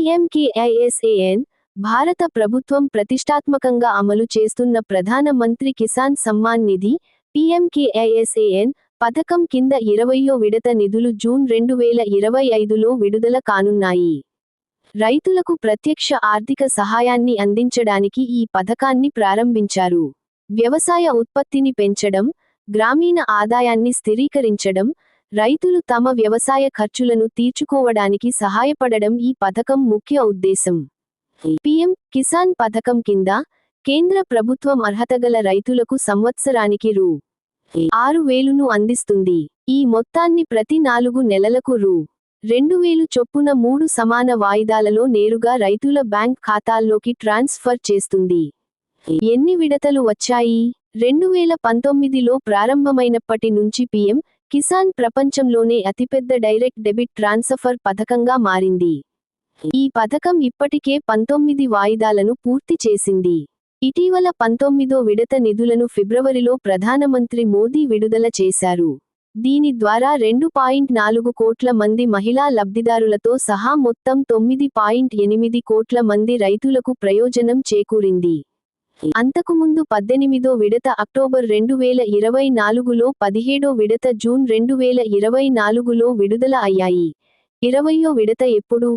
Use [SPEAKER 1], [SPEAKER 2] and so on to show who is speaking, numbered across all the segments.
[SPEAKER 1] పీఎంకేఐఎస్ఏఎన్ భారత ప్రభుత్వం ప్రతిష్టాత్మకంగా అమలు చేస్తున్న ప్రధాన మంత్రి కిసాన్ సమ్మాన్ నిధి పీఎంకేఐఎస్ఏఎన్ పథకం కింద ఇరవయ్యో విడత నిధులు జూన్ రెండు వేల ఇరవై ఐదులో విడుదల కానున్నాయి. రైతులకు ప్రత్యక్ష ఆర్థిక సహాయాన్ని అందించడానికి ఈ పథకాన్ని ప్రారంభించారు. వ్యవసాయ ఉత్పత్తిని పెంచడం గ్రామీణ ఆదాయాన్ని స్థిరీకరించడం రైతులు తమ వ్యవసాయ ఖర్చులను తీర్చుకోవడానికి సహాయపడడం ఈ పథకం ముఖ్య ఉద్దేశం. పిఎం కిసాన్ పథకం కింద కేంద్ర ప్రభుత్వం అర్హతగల రైతులకు సంవత్సరానికి రూ. ఆరు వేలును అందిస్తుంది. ఈ మొత్తాన్ని ప్రతి నాలుగు నెలలకు రూ. రెండు వేలు చొప్పున మూడు సమాన వాయిదాలలో నేరుగా రైతుల బ్యాంక్ ఖాతాల్లోకి ట్రాన్స్ఫర్ చేస్తుంది. ఎన్ని విడతలు వచ్చాయి? రెండు వేల పంతొమ్మిదిలో ప్రారంభమైనప్పటి నుంచి పీఎం కిసాన్ ప్రపంచంలోనే అతిపెద్ద డైరెక్ట్ డెబిట్ ట్రాన్స్ఫర్ పథకంగా మారింది. ఈ పథకం ఇప్పటికే పంతొమ్మిది వాయిదాలను పూర్తి చేసింది. ఇటీవల పంతొమ్మిదో విడత నిధులను ఫిబ్రవరిలో ప్రధానమంత్రి మోదీ విడుదల చేశారు. దీని ద్వారా రెండు పాయింట్ నాలుగు కోట్ల మంది మహిళా లబ్ధిదారులతో సహా మొత్తం తొమ్మిది పాయింట్ ఎనిమిది కోట్ల మంది రైతులకు ప్రయోజనం చేకూరింది. అంతకుముందు పద్దెనిమిదో విడత అక్టోబర్ రెండు వేల ఇరవై నాలుగులో పదిహేడో విడత జూన్ రెండు వేల ఇరవై నాలుగులో విడుదల అయ్యాయి. ఇరవయో విడత ఎప్పుడు?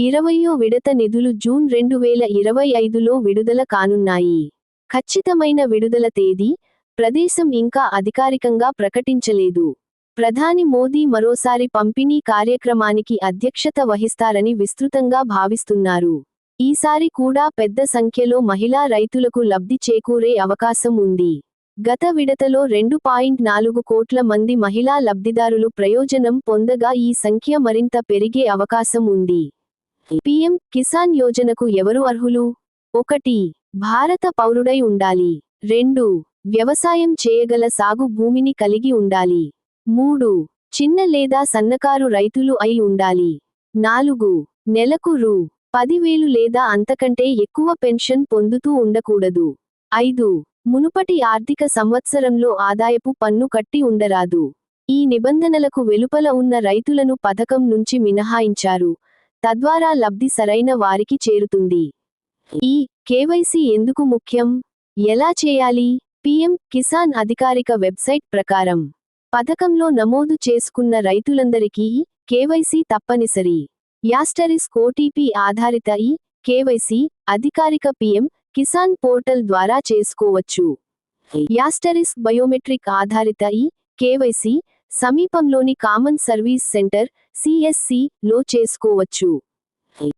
[SPEAKER 1] ఇరవయో విడత నిధులు జూన్ రెండు వేల ఇరవై ఐదులో విడుదల కానున్నాయి. ఖచ్చితమైన విడుదల తేదీ? ప్రదేశం ఇంకా అధికారికంగా ప్రకటించలేదు. ప్రధాని మోదీ మరోసారి పంపిణీ కార్యక్రమానికి అధ్యక్షత వహిస్తారని విస్తృతంగా భావిస్తున్నారు. ఈసారి కూడా పెద్ద సంఖ్యలో మహిళా రైతులకు లబ్ధి చేకూరే అవకాశం ఉంది. గత విడతలో రెండు పాయింట్ నాలుగు కోట్ల మంది మహిళా లబ్ధిదారులు ప్రయోజనం పొందగా ఈ సంఖ్య మరింత పెరిగే అవకాశం ఉంది. పీఎం కిసాన్ యోజనకు ఎవరు అర్హులు? ఒకటి భారత పౌరుడై ఉండాలి. రెండు వ్యవసాయం చేయగల సాగు భూమిని కలిగి ఉండాలి. మూడు చిన్న లేదా సన్నకారు రైతులు అయి ఉండాలి. నాలుగు నెలకు రూ. పదివేలు లేదా అంతకంటే ఎక్కువ పెన్షన్ పొందుతూ ఉండకూడదు. ఐదు. మునుపటి ఆర్థిక సంవత్సరంలో ఆదాయపు పన్ను కట్టి ఉండరాదు. ఈ నిబంధనలకు వెలుపల ఉన్న రైతులను పథకం నుంచి మినహాయించారు. తద్వారా లబ్ధి సరైన వారికి చేరుతుంది. ఈ కేవైసీ ఎందుకు ముఖ్యం? ఎలా చేయాలి? పీఎం కిసాన్ అధికారిక వెబ్సైట్ ప్రకారం. పథకంలో నమోదు చేసుకున్న రైతులందరికీ కేవైసీ తప్పనిసరి. యాస్టరిస్ ఓటీపీ ఆధారిత ఈ కేవైసీ అధికారిక పిఎం కిసాన్ పోర్టల్ ద్వారా చేసుకోవచ్చు. యాస్టరిస్ బయోమెట్రిక్ ఆధారిత ఈ కేవైసీ సమీపంలోని కామన్ సర్వీస్ సెంటర్ సిఎస్సి లో చేసుకోవచ్చు.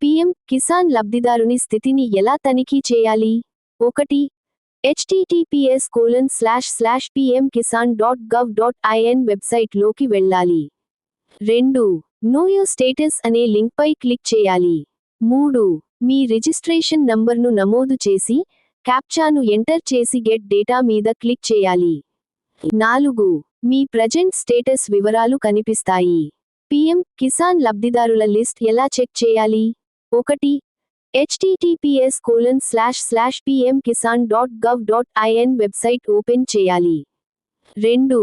[SPEAKER 1] పిఎం కిసాన్ లబ్ధిదారుని స్థితిని ఎలా తనిఖీ చేయాలి? ఒకటి HTTPS colon slash slash PM Kisan dot gov dot IN వెబ్సైట్లోకి వెళ్ళాలి. రెండు నో యో స్టేటస్ అనే లింక్పై క్లిక్ చేయాలి. మూడు మీ రిజిస్ట్రేషన్ నంబర్ను నమోదు చేసి క్యాప్చాను ఎంటర్ చేసి గెట్ డేటా మీద క్లిక్ చేయాలి. నాలుగు మీ ప్రజెంట్ స్టేటస్ వివరాలు కనిపిస్తాయి. పిఎం కిసాన్ లబ్ధిదారుల లిస్ట్ ఎలా చెక్ చేయాలి? ఒకటి HTTPS colon slash slash PM Kisan dot gov dot IN website open చేయాలి. రెండు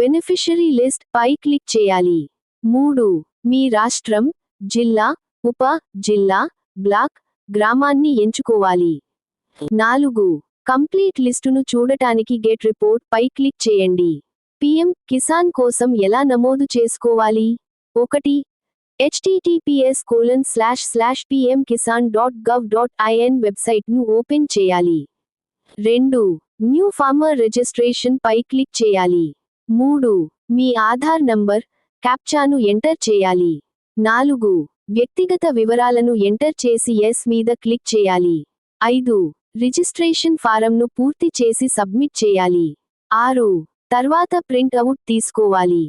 [SPEAKER 1] బెనిఫిషరీ లిస్ట్ పై క్లిక్ చేయాలి. మూడు మీ రాష్ట్రం జిల్లా ఉప జిల్లా బ్లాక్ గ్రామాన్ని ఎంచుకోవాలి. నాలుగు. కంప్లీట్ లిస్టును చూడటానికి గెట్ రిపోర్ట్ పై క్లిక్ చేయండి. పిఎం కిసాన్ కోసం ఎలా నమోదు చేసుకోవాలి? ఒకటి. HTTPS colon slash slash PM Kisan dot gov dot IN వెబ్సైట్ను ఓపెన్ చేయాలి. రెండు. న్యూ ఫార్మర్ రిజిస్ట్రేషన్ పై క్లిక్ చేయాలి. మూడు. మీ ఆధార్ నంబర్ క్యాప్చాను ఎంటర్ చేయాలి. నాలుగు. వ్యక్తిగత వివరాలను ఎంటర్ చేసి ఎస్ మీద క్లిక్ చేయాలి. ఐదు. రిజిస్ట్రేషన్ ఫారంను పూర్తి చేసి సబ్మిట్ చేయాలి. ఆరు. తర్వాత ప్రింట్ అవుట్ తీసుకోవాలి.